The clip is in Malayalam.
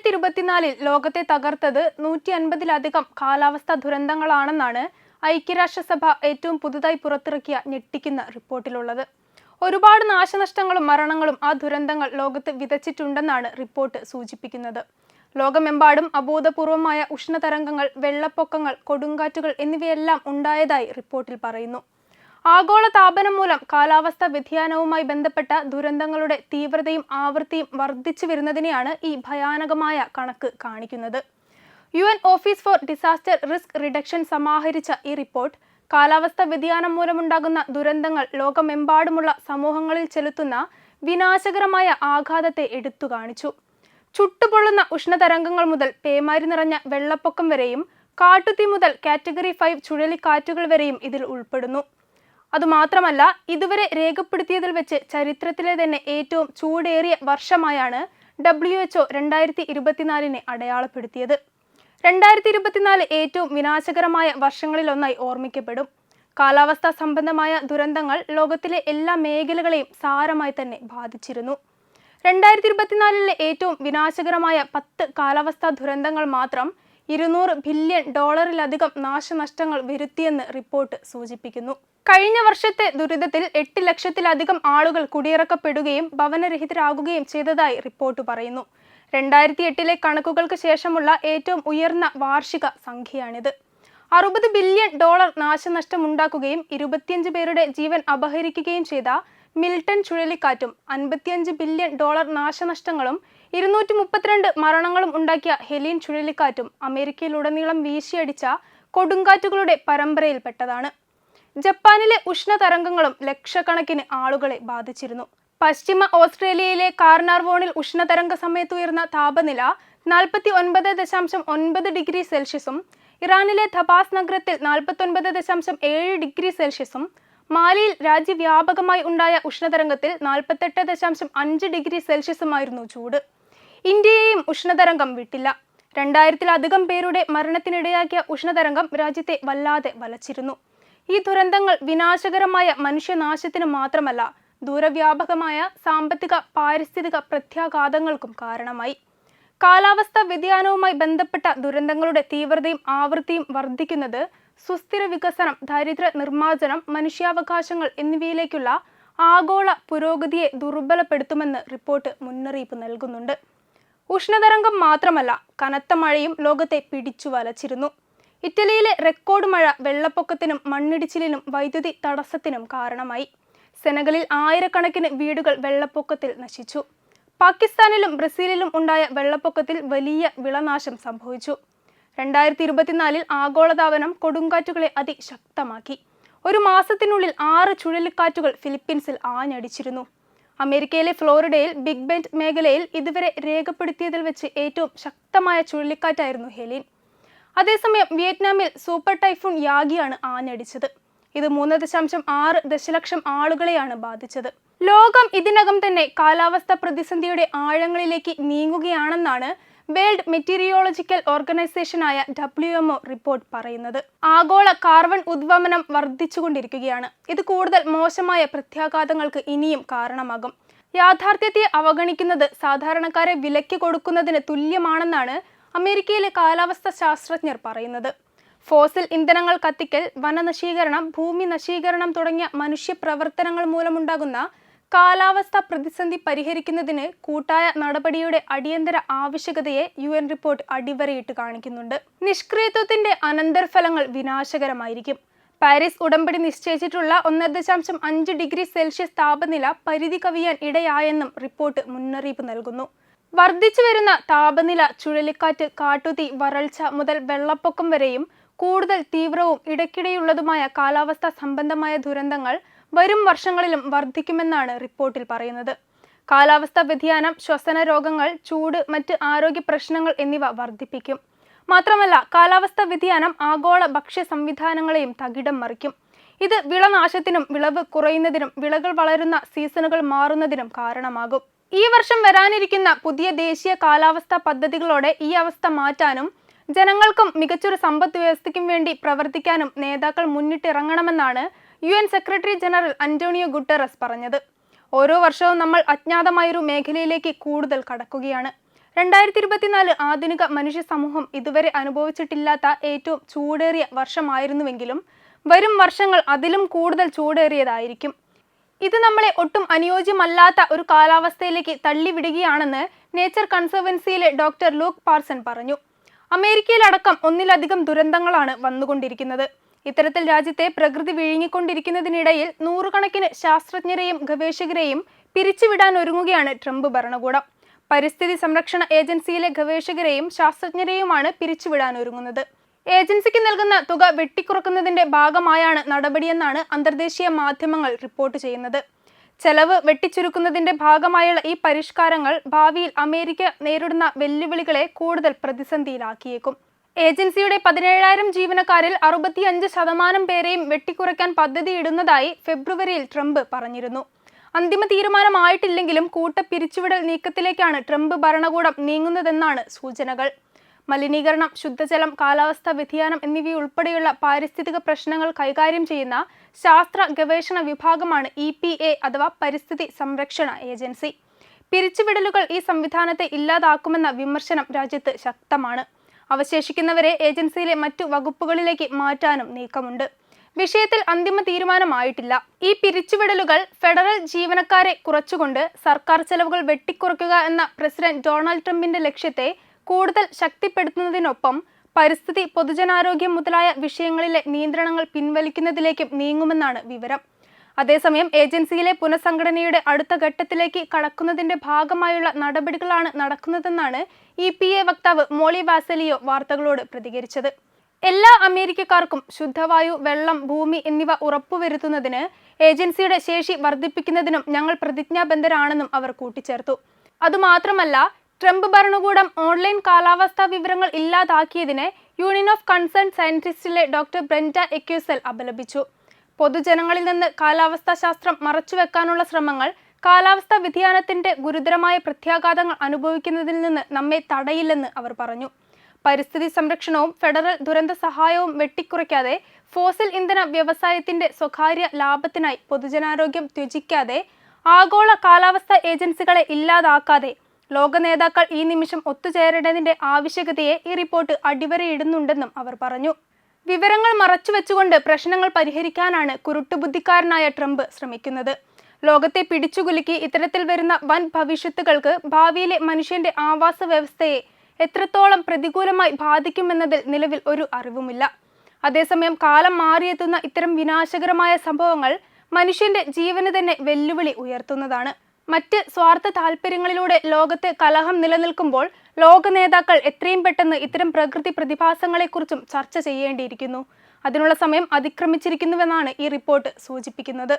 രണ്ടായിരത്തി ഇരുപത്തിനാലിൽ ലോകത്തെ തകർത്തത് നൂറ്റി അൻപതിലധികം കാലാവസ്ഥാ ദുരന്തങ്ങളാണെന്നാണ് ഐക്യരാഷ്ട്രസഭ ഏറ്റവും പുതുതായി പുറത്തിറക്കിയ ഞെട്ടിക്കുന്ന റിപ്പോർട്ടിലുള്ളത്. ഒരുപാട് നാശനഷ്ടങ്ങളും മരണങ്ങളും ആ ദുരന്തങ്ങൾ ലോകത്ത് വിതച്ചിട്ടുണ്ടെന്നാണ് റിപ്പോർട്ട് സൂചിപ്പിക്കുന്നത്. ലോകമെമ്പാടും അബോധപൂർവമായ ഉഷ്ണതരംഗങ്ങൾ വെള്ളപ്പൊക്കങ്ങൾ കൊടുങ്കാറ്റുകൾ എന്നിവയെല്ലാം ഉണ്ടായതായി റിപ്പോർട്ടിൽ പറയുന്നു. ആഗോള താപനം മൂലം കാലാവസ്ഥാ വ്യതിയാനവുമായി ബന്ധപ്പെട്ട ദുരന്തങ്ങളുടെ തീവ്രതയും ആവൃത്തിയും വർദ്ധിച്ചു വരുന്നതിനെയാണ് ഈ ഭയാനകമായ കണക്ക് കാണിക്കുന്നത്. U N office for disaster risk reduction സമാഹരിച്ച ഈ റിപ്പോർട്ട് കാലാവസ്ഥാ വ്യതിയാനം മൂലമുണ്ടാകുന്ന ദുരന്തങ്ങൾ ലോകമെമ്പാടുമുള്ള സമൂഹങ്ങളിൽ ചെലുത്തുന്ന വിനാശകരമായ ആഘാതത്തെ എടുത്തു കാണിച്ചു. ചുട്ടുപൊള്ളുന്ന ഉഷ്ണതരംഗങ്ങൾ മുതൽ പേമാരി നിറഞ്ഞ വെള്ളപ്പൊക്കം വരെയും കാട്ടുതീ മുതൽ കാറ്റഗറി ഫൈവ് ചുഴലിക്കാറ്റുകൾ വരെയും ഇതിൽ ഉൾപ്പെടുന്നു. അതുമാത്രമല്ല ഇതുവരെ രേഖപ്പെടുത്തിയതിൽ വെച്ച് ചരിത്രത്തിലെ തന്നെ ഏറ്റവും ചൂടേറിയ വർഷമായാണ് ഡബ്ല്യു എച്ച്ഒ രണ്ടായിരത്തി ഇരുപത്തിനാലിനെ അടയാളപ്പെടുത്തിയത്. രണ്ടായിരത്തി ഇരുപത്തിനാല് ഏറ്റവും വിനാശകരമായ വർഷങ്ങളിലൊന്നായി ഓർമ്മിക്കപ്പെടും. കാലാവസ്ഥാ സംബന്ധമായ ദുരന്തങ്ങൾ ലോകത്തിലെ എല്ലാ മേഖലകളെയും സാരമായി തന്നെ ബാധിച്ചിരുന്നു. രണ്ടായിരത്തി ഇരുപത്തിനാലിലെ ഏറ്റവും വിനാശകരമായ പത്ത് കാലാവസ്ഥാ ദുരന്തങ്ങൾ മാത്രം ഇരുന്നൂറ് ബില്യൺ ഡോളറിലധികം നാശനഷ്ടങ്ങൾ വരുത്തിയെന്ന് റിപ്പോർട്ട് സൂചിപ്പിക്കുന്നു. കഴിഞ്ഞ വർഷത്തെ ദുരിതത്തിൽ എട്ട് ലക്ഷത്തിലധികം ആളുകൾ കുടിയിറക്കപ്പെടുകയും ഭവനരഹിതരാകുകയും ചെയ്തതായി റിപ്പോർട്ട് പറയുന്നു. രണ്ടായിരത്തി എട്ടിലെ കണക്കുകൾക്ക് ശേഷമുള്ള ഏറ്റവും ഉയർന്ന വാർഷിക സംഖ്യയാണിത്. അറുപത് ബില്യൺ ഡോളർ നാശനഷ്ടമുണ്ടാക്കുകയും ഇരുപത്തിയഞ്ച് പേരുടെ ജീവൻ അപഹരിക്കുകയും ചെയ്ത മിൽട്ടൺ ചുഴലിക്കാറ്റും അൻപത്തിയഞ്ച് ബില്യൺ ഡോളർ നാശനഷ്ടങ്ങളും ഇരുന്നൂറ്റി മുപ്പത്തിരണ്ട് മരണങ്ങളും ഉണ്ടാക്കിയ ഹെലീൻ ചുഴലിക്കാറ്റും അമേരിക്കയിലുടനീളം വീശിയടിച്ച കൊടുങ്കാറ്റുകളുടെ പരമ്പരയിൽപ്പെട്ടതാണ്. ജപ്പാനിലെ ഉഷ്ണതരംഗങ്ങളും ലക്ഷക്കണക്കിന് ആളുകളെ ബാധിച്ചിരുന്നു. പശ്ചിമ ഓസ്ട്രേലിയയിലെ കാർനാർവോണിൽ ഉഷ്ണതരംഗ സമയത്ത് ഉയർന്ന താപനില നാൽപ്പത്തി ഒൻപത് ദശാംശം ഒൻപത് ഡിഗ്രി സെൽഷ്യസും ഇറാനിലെ ധബാസ് നഗരത്തിൽ നാൽപ്പത്തൊൻപത് ദശാംശം ഏഴ് ഡിഗ്രി സെൽഷ്യസും മാലിയിൽ രാജ്യവ്യാപകമായി ഉണ്ടായ ഉഷ്ണതരംഗത്തിൽ നാൽപ്പത്തെട്ട് ദശാംശം അഞ്ച് ഡിഗ്രി സെൽഷ്യസുമായിരുന്നു ചൂട്. ഇന്ത്യയെയും ഉഷ്ണതരംഗം വിട്ടില്ല. രണ്ടായിരത്തിലധികം പേരുടെ മരണത്തിനിടയാക്കിയ ഉഷ്ണതരംഗം രാജ്യത്തെ വല്ലാതെ വലച്ചിരുന്നു. ഈ ദുരന്തങ്ങൾ വിനാശകരമായ മനുഷ്യനാശത്തിന് മാത്രമല്ല ദൂരവ്യാപകമായ സാമ്പത്തിക പാരിസ്ഥിതിക പ്രത്യാഘാതങ്ങൾക്കും കാരണമായി. കാലാവസ്ഥാ വ്യതിയാനവുമായി ബന്ധപ്പെട്ട ദുരന്തങ്ങളുടെ തീവ്രതയും ആവൃത്തിയും വർദ്ധിക്കുന്നത് സുസ്ഥിര വികസനം ദാരിദ്ര്യ നിർമ്മാർജനം മനുഷ്യാവകാശങ്ങൾ എന്നിവയിലേക്കുള്ള ആഗോള പുരോഗതിയെ ദുർബലപ്പെടുത്തുമെന്ന് റിപ്പോർട്ട് മുന്നറിയിപ്പ് നൽകുന്നുണ്ട്. ഉഷ്ണതരംഗം മാത്രമല്ല കനത്ത മഴയും ലോകത്തെ പിടിച്ചു വലച്ചിരുന്നു. ഇറ്റലിയിലെ റെക്കോർഡ് മഴ വെള്ളപ്പൊക്കത്തിനും മണ്ണിടിച്ചിലിനും വൈദ്യുതി തടസ്സത്തിനും കാരണമായി. സെനഗലിൽ ആയിരക്കണക്കിന് വീടുകൾ വെള്ളപ്പൊക്കത്തിൽ നശിച്ചു. പാകിസ്ഥാനിലും ബ്രസീലിലും ഉണ്ടായ വെള്ളപ്പൊക്കത്തിൽ വലിയ വിളനാശം സംഭവിച്ചു. രണ്ടായിരത്തി ഇരുപത്തിനാലിൽ ആഗോളതാപനം കൊടുങ്കാറ്റുകളെ അതിശക്തമാക്കി. ഒരു മാസത്തിനുള്ളിൽ ആറ് ചുഴലിക്കാറ്റുകൾ ഫിലിപ്പീൻസിൽ ആഞ്ഞടിച്ചിരുന്നു. അമേരിക്കയിലെ ഫ്ലോറിഡയിൽ ബിഗ് ബെൻഡ് മേഖലയിൽ ഇതുവരെ രേഖപ്പെടുത്തിയതിൽ വെച്ച് ഏറ്റവും ശക്തമായ ചുഴലിക്കാറ്റായിരുന്നു ഹെലിൻ. അതേസമയം വിയറ്റ്നാമിൽ സൂപ്പർ ടൈഫൂൺ യാഗിയാണ് ആഞ്ഞടിച്ചത്. ഇത് മൂന്ന് ദശാംശം ആറ് ദശലക്ഷം ആളുകളെയാണ് ബാധിച്ചത്. ലോകം ഇതിനകം തന്നെ കാലാവസ്ഥ പ്രതിസന്ധിയുടെ ആഴങ്ങളിലേക്ക് നീങ്ങുകയാണെന്നാണ് വേൾഡ് മെറ്റീരിയോളജിക്കൽ ഓർഗനൈസേഷനായ ഡബ്ല്യു എംഒ റിപ്പോർട്ട് പറയുന്നത്. ആഗോള കാർബൺ ഉദ്വമനം വർദ്ധിച്ചുകൊണ്ടിരിക്കുകയാണ്. ഇത് കൂടുതൽ മോശമായ പ്രത്യാഘാതങ്ങൾക്ക് ഇനിയും കാരണമാകും. യാഥാർത്ഥ്യത്തെ അവഗണിക്കുന്നത് സാധാരണക്കാരെ വിലക്ക് കൊടുക്കുന്നതിന് തുല്യമാണെന്നാണ് അമേരിക്കയിലെ കാലാവസ്ഥ ശാസ്ത്രജ്ഞർ പറയുന്നത്. ഫോസിൽ ഇന്ധനങ്ങൾ കത്തിക്കൽ വനനശീകരണം ഭൂമി നശീകരണം തുടങ്ങിയ മനുഷ്യ പ്രവർത്തനങ്ങൾ മൂലമുണ്ടാകുന്ന കാലാവസ്ഥ പ്രതിസന്ധി പരിഹരിക്കുന്നതിന് കൂട്ടായ നടപടിയുടെ അടിയന്തര ആവശ്യകതയെ യു എൻ റിപ്പോർട്ട് അടിവരയിട്ട് കാണിക്കുന്നുണ്ട്. നിഷ്ക്രിയത്വത്തിന്റെ അനന്തരഫലങ്ങൾ വിനാശകരമായിരിക്കും. പാരീസ് ഉടമ്പടി നിശ്ചയിച്ചിട്ടുള്ള ഒന്ന് ദശാംശം അഞ്ച് ഡിഗ്രി സെൽഷ്യസ് താപനില പരിധി കവിയാൻ ഇടയായെന്നും റിപ്പോർട്ട് മുന്നറിയിപ്പ് നൽകുന്നു. വർദ്ധിച്ചു വരുന്ന താപനില ചുഴലിക്കാറ്റ് കാട്ടുതീ വരൾച്ച മുതൽ വെള്ളപ്പൊക്കം വരെയും കൂടുതൽ തീവ്രവും ഇടയ്ക്കിടെയുള്ളതുമായ കാലാവസ്ഥ സംബന്ധമായ ദുരന്തങ്ങൾ വരും വർഷങ്ങളിലും വർദ്ധിക്കുമെന്നാണ് റിപ്പോർട്ടിൽ പറയുന്നത്. കാലാവസ്ഥാ വ്യതിയാനം ശ്വസന രോഗങ്ങൾ ചൂട് മറ്റ് ആരോഗ്യ പ്രശ്നങ്ങൾ എന്നിവ വർദ്ധിപ്പിക്കും. മാത്രമല്ല കാലാവസ്ഥാ വ്യതിയാനം ആഗോള ഭക്ഷ്യ സംവിധാനങ്ങളെയും തകിടം മറിക്കും. ഇത് വിളനാശത്തിനും വിളവ് കുറയുന്നതിനും വിളകൾ വളരുന്ന സീസണുകൾ മാറുന്നതിനും കാരണമാകും. ഈ വർഷം വരാനിരിക്കുന്ന പുതിയ ദേശീയ കാലാവസ്ഥാ പദ്ധതികളോടെ ഈ അവസ്ഥ മാറ്റാനും ജനങ്ങൾക്കും മികച്ചൊരു സമ്പദ് വ്യവസ്ഥയ്ക്കും വേണ്ടി പ്രവർത്തിക്കാനും നേതാക്കൾ മുന്നിട്ടിറങ്ങണമെന്നാണ് U N secretary general Antonio Guterres പറഞ്ഞത് ഓരോ വർഷവും നമ്മൾ അജ്ഞാതമായൊരു മേഖലയിലേക്ക് കൂടുതൽ കടക്കുകയാണ്. രണ്ടായിരത്തി ഇരുപത്തിനാല് ആധുനിക മനുഷ്യ സമൂഹം ഇതുവരെ അനുഭവിച്ചിട്ടില്ലാത്ത ഏറ്റവും ചൂടേറിയ വർഷമായിരുന്നുവെങ്കിലും വരും വർഷങ്ങൾ അതിലും കൂടുതൽ ചൂടേറിയതായിരിക്കും. ഇത് നമ്മളെ ഒട്ടും അനുയോജ്യമല്ലാത്ത ഒരു കാലാവസ്ഥയിലേക്ക് തള്ളിവിടുകയാണെന്ന് നേച്ചർ കൺസർവൻസിയിലെ ഡോക്ടർ ലൂക്ക് പാർസൺ പറഞ്ഞു. അമേരിക്കയിലടക്കം ഒന്നിലധികം ദുരന്തങ്ങളാണ് വന്നുകൊണ്ടിരിക്കുന്നത്. ഇത്തരത്തിൽ രാജ്യത്തെ പ്രകൃതി വിഴുങ്ങിക്കൊണ്ടിരിക്കുന്നതിനിടയിൽ നൂറുകണക്കിന് ശാസ്ത്രജ്ഞരെയും ഗവേഷകരെയും പിരിച്ചുവിടാൻ ഒരുങ്ങുകയാണ് ട്രംപ് ഭരണകൂടം. പരിസ്ഥിതി സംരക്ഷണ ഏജൻസിയിലെ ഗവേഷകരെയും ശാസ്ത്രജ്ഞരെയുമാണ് പിരിച്ചുവിടാൻ ഒരുങ്ങുന്നത്. ഏജൻസിക്ക് നൽകുന്ന തുക വെട്ടിക്കുറക്കുന്നതിന്റെ ഭാഗമായാണ് നടപടിയെന്നാണ് അന്തർദേശീയ മാധ്യമങ്ങൾ റിപ്പോർട്ട് ചെയ്യുന്നത്. ചെലവ് വെട്ടിച്ചുരുക്കുന്നതിന്റെ ഭാഗമായുള്ള ഈ പരിഷ്കാരങ്ങൾ ഭാവിയിൽ അമേരിക്ക നേരിടുന്ന വെല്ലുവിളികളെ കൂടുതൽ പ്രതിസന്ധിയിലാക്കിയേക്കും. ഏജൻസിയുടെ പതിനേഴായിരം ജീവനക്കാരിൽ അറുപത്തിയഞ്ച് ശതമാനം പേരെയും വെട്ടിക്കുറയ്ക്കാൻ പദ്ധതിയിടുന്നതായി ഫെബ്രുവരിയിൽ ട്രംപ് പറഞ്ഞിരുന്നു. അന്തിമ തീരുമാനമായിട്ടില്ലെങ്കിലും കൂട്ട പിരിച്ചുവിടൽ നീക്കത്തിലേക്കാണ് ട്രംപ് ഭരണകൂടം നീങ്ങുന്നതെന്നാണ് സൂചനകൾ. മലിനീകരണം ശുദ്ധജലം കാലാവസ്ഥാ വ്യതിയാനം എന്നിവയുൾപ്പെടെയുള്ള പാരിസ്ഥിതിക പ്രശ്നങ്ങൾ കൈകാര്യം ചെയ്യുന്ന ശാസ്ത്ര ഗവേഷണ വിഭാഗമാണ് ഇ പി എ അഥവാ പരിസ്ഥിതി സംരക്ഷണ ഏജൻസി. പിരിച്ചുവിടലുകൾ ഈ സംവിധാനത്തെ ഇല്ലാതാക്കുമെന്ന വിമർശനം രാജ്യത്ത് ശക്തമാണ്. അവശേഷിക്കുന്നവരെ ഏജൻസിയിലെ മറ്റു വകുപ്പുകളിലേക്ക് മാറ്റാനും നീക്കമുണ്ട്. വിഷയത്തിൽ അന്തിമ തീരുമാനമായിട്ടില്ല. ഈ പിരിച്ചുവിടലുകൾ ഫെഡറൽ ജീവനക്കാരെ കുറച്ചുകൊണ്ട് സർക്കാർ ചെലവുകൾ വെട്ടിക്കുറയ്ക്കുക എന്ന പ്രസിഡന്റ് ഡൊണാൾഡ് ട്രംപിന്റെ ലക്ഷ്യത്തെ കൂടുതൽ ശക്തിപ്പെടുത്തുന്നതിനൊപ്പം പരിസ്ഥിതി പൊതുജനാരോഗ്യം മുതലായ വിഷയങ്ങളിലെ നിയന്ത്രണങ്ങൾ പിൻവലിക്കുന്നതിലേക്കും നീങ്ങുമെന്നാണ് വിവരം. അതേസമയം ഏജൻസിയിലെ പുനഃസംഘടനയുടെ അടുത്ത ഘട്ടത്തിലേക്ക് കടക്കുന്നതിന്റെ ഭാഗമായുള്ള നടപടികളാണ് നടക്കുന്നതെന്നാണ് ഇ പി എ വക്താവ് മോളി വാസലിയോ വാർത്തകളോട് പ്രതികരിച്ചത്. എല്ലാ അമേരിക്കക്കാർക്കും ശുദ്ധവായു വെള്ളം ഭൂമി എന്നിവ ഉറപ്പുവരുത്തുന്നതിന് ഏജൻസിയുടെ ശേഷി വർദ്ധിപ്പിക്കുന്നതിനും ഞങ്ങൾ പ്രതിജ്ഞാബദ്ധരാണെന്നും അവർ കൂട്ടിച്ചേർത്തു. അതുമാത്രമല്ല ട്രംപ് ഭരണകൂടം ഓൺലൈൻ കാലാവസ്ഥാ വിവരങ്ങൾ ഇല്ലാതാക്കിയതിനെ യൂണിയൻ ഓഫ് കൺസേൺ സയന്റിസ്റ്റിലെ ഡോക്ടർ ബ്രെൻഡ എക്യൂസൽ അപലപിച്ചു. പൊതുജനങ്ങളിൽ നിന്ന് കാലാവസ്ഥാ ശാസ്ത്രം മറച്ചുവെക്കാനുള്ള ശ്രമങ്ങൾ കാലാവസ്ഥാ വ്യതിയാനത്തിന്റെ ഗുരുതരമായ പ്രത്യാഘാതങ്ങൾ അനുഭവിക്കുന്നതിൽ നിന്ന് നമ്മെ തടയില്ലെന്ന് അവർ പറഞ്ഞു. പരിസ്ഥിതി സംരക്ഷണവും ഫെഡറൽ ദുരന്ത സഹായവും വെട്ടിക്കുറയ്ക്കാതെ ഫോസിൽ ഇന്ധന വ്യവസായത്തിന്റെ സ്വകാര്യ ലാഭത്തിനായി പൊതുജനാരോഗ്യം ത്യജിക്കാതെ ആഗോള കാലാവസ്ഥാ ഏജൻസികളെ ഇല്ലാതാക്കാതെ ലോക നേതാക്കൾ ഈ നിമിഷം ഒത്തുചേരേണ്ടതിന്റെ ആവശ്യകതയെ ഈ റിപ്പോർട്ട് അടിവരയിടുന്നുണ്ടെന്നും അവർ പറഞ്ഞു. വിവരങ്ങൾ മറച്ചുവെച്ചുകൊണ്ട് പ്രശ്നങ്ങൾ പരിഹരിക്കാനാണ് കുരുട്ടുബുദ്ധിക്കാരനായ ട്രംപ് ശ്രമിക്കുന്നത്. ലോകത്തെ പിടിച്ചുകുലുക്കി ഇത്തരത്തിൽ വരുന്ന വൻ ഭവിഷ്യത്തുകൾക്ക് ഭാവിയിലെ മനുഷ്യന്റെ ആവാസ വ്യവസ്ഥയെ എത്രത്തോളം പ്രതികൂലമായി ബാധിക്കുമെന്നതിൽ നിലവിൽ ഒരു അറിവുമില്ല. അതേസമയം കാലം മാറിയെത്തുന്ന ഇത്തരം വിനാശകരമായ സംഭവങ്ങൾ മനുഷ്യന്റെ ജീവന് തന്നെ വെല്ലുവിളി ഉയർത്തുന്നതാണ്. മറ്റ് സ്വാർത്ഥ താല്പര്യങ്ങളിലൂടെ ലോകത്തെ കലഹം നിലനിൽക്കുമ്പോൾ ലോക നേതാക്കൾ എത്രയും പെട്ടെന്ന് ഇത്തരം പ്രകൃതി പ്രതിഭാസങ്ങളെക്കുറിച്ചും ചർച്ച ചെയ്യേണ്ടിയിരിക്കുന്നു. അതിനുള്ള സമയം അതിക്രമിച്ചിരിക്കുന്നുവെന്നാണ് ഈ റിപ്പോർട്ട് സൂചിപ്പിക്കുന്നത്.